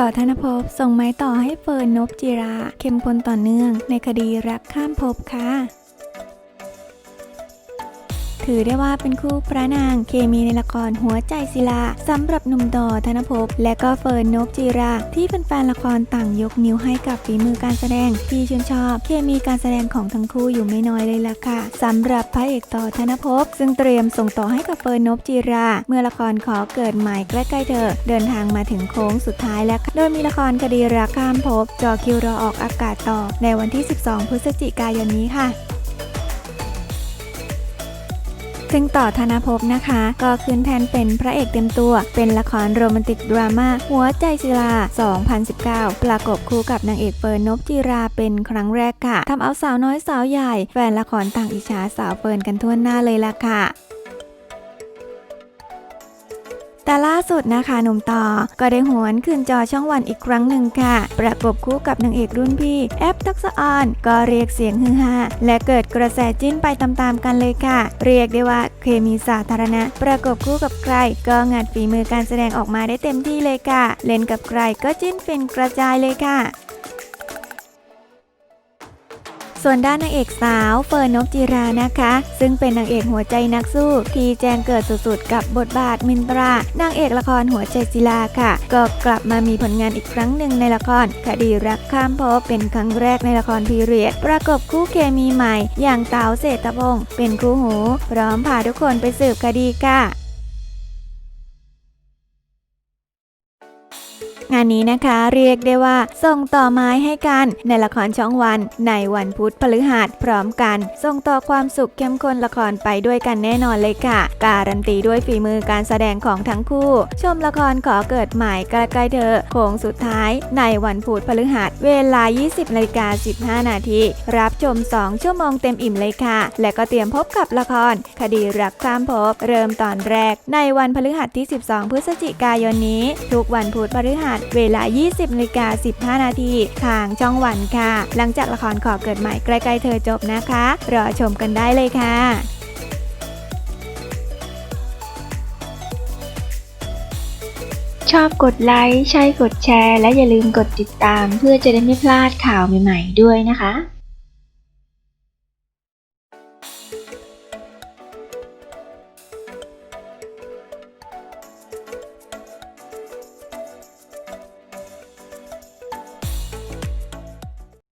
ต่อธนภพส่งไม้ต่อให้เฟิร์นนบจิรา เข้มพ้นต่อเนื่องในคดีรักข้ามภพค่ะ ถือได้ว่าเป็นคู่พระนางเคมีในละครหัวใจศิลาสำหรับหนุ่มต่อธนภพและก็เฟิร์นนบจีรา ที่เป็นแฟนละครต่างยกนิ้วให้กับฝีมือการแสดง ที่ชื่นชอบ เคมีการแสดงของทั้งคู่อยู่ไม่น้อยเลยล่ะค่ะสำหรับพระเอกต่อธนภพ ซึ่งเตรียมส่งต่อให้กับเฟิร์นนบจีรา เมื่อละครขอเกิดใหม่ใกล้ๆเธอ เดินทางมาถึงโค้งสุดท้ายแล้วค่ะโดยมีละครคดีรักข้ามภพจอคิวรอออกอากาศต่อ ในวันที่ 12 พฤศจิกายนนี้ค่ะ ซึ่งต่อธนภพนะคะ ก็ขึ้นแทนเป็นพระเอกเต็มตัว เป็นละครโรแมนติกดราม่าหัวใจศิลา 2019 ประกบคู่กับนางเอกเฟิร์นนบจีราเป็นครั้งแรกค่ะทำเอาสาวน้อยสาวใหญ่ แฟนละครต่างอิจฉาสาวเฟิร์นกันทั่วหน้าเลยล่ะค่ะ แต่ล่าสุดนะคะหนุ่มต่อก็ได้หวนคืนจอช่องวันอีกครั้งหนึ่งค่ะ ประกบคู่กับนางเอกรุ่นพี่แอปทักษะออนก็เรียกเสียงฮือฮาและเกิดกระแสจิ้นไปตามๆกันเลยค่ะ เรียกได้ว่าเคมีสาธารณะ ประกบคู่กับใคร ก็งัดฝีมือการแสดงออกมาได้เต็มที่เลยค่ะ เล่นกับใครก็จิ้นฟินกระจายเลยค่ะ ส่วนด้านนางเอกสาวเฟิร์นนบจีรานะคะ ซึ่งเป็นนางเอกหัวใจนักสู้ที่แจ้งเกิดสุดๆ กับบทบาทมินตรานางเอกละครหัวใจศิลาค่ะ ก็กลับมามีผลงานอีกครั้งหนึ่งในละคร คดีรักข้ามภพเป็นครั้งแรกในละครพีเรียด ประกบคู่เคมีใหม่ อย่างเต๋าเศรษฐพงศ์เป็นคู่หู พร้อมพาทุกคนไปสืบคดีค่ะ งานนี้นะคะเรียกได้ว่า ส่งต่อไม้ให้กันในละครช่องวันในวันพุธพฤหัสพร้อมกัน ส่งต่อความสุขเข้มข้นละครไปด้วยกันแน่นอนเลยค่ะ การันตีด้วยฝีมือการแสดงของทั้งคู่ ชมละครขอเกิดใหม่ใกล้ๆเธอโค้งสุดท้ายในวันพุธพฤหัสเวลา 20นาฬิกา15 นาทีรับชม 2 ชั่วโมงเต็มอิ่มเลยค่ะ และก็เตรียมพบกับละคร คดีรักข้ามภพเริ่มตอนแรก ในวันพฤหัสที่ 12 พฤศจิกายนนี้ ทุกวันพุธพฤหัสเวลา 20นาฬิกา15 นาทีทางช่องวันค่ะ หลังจากละครขอเกิดใหม่ใกล้ๆเธอจบนะคะ รอชมกันได้เลยค่ะชอบกดไลค์ ใช่กดแชร์ และอย่าลืมกดติดตาม เพื่อจะได้ไม่พลาดข่าวใหม่ ๆ ด้วยนะคะ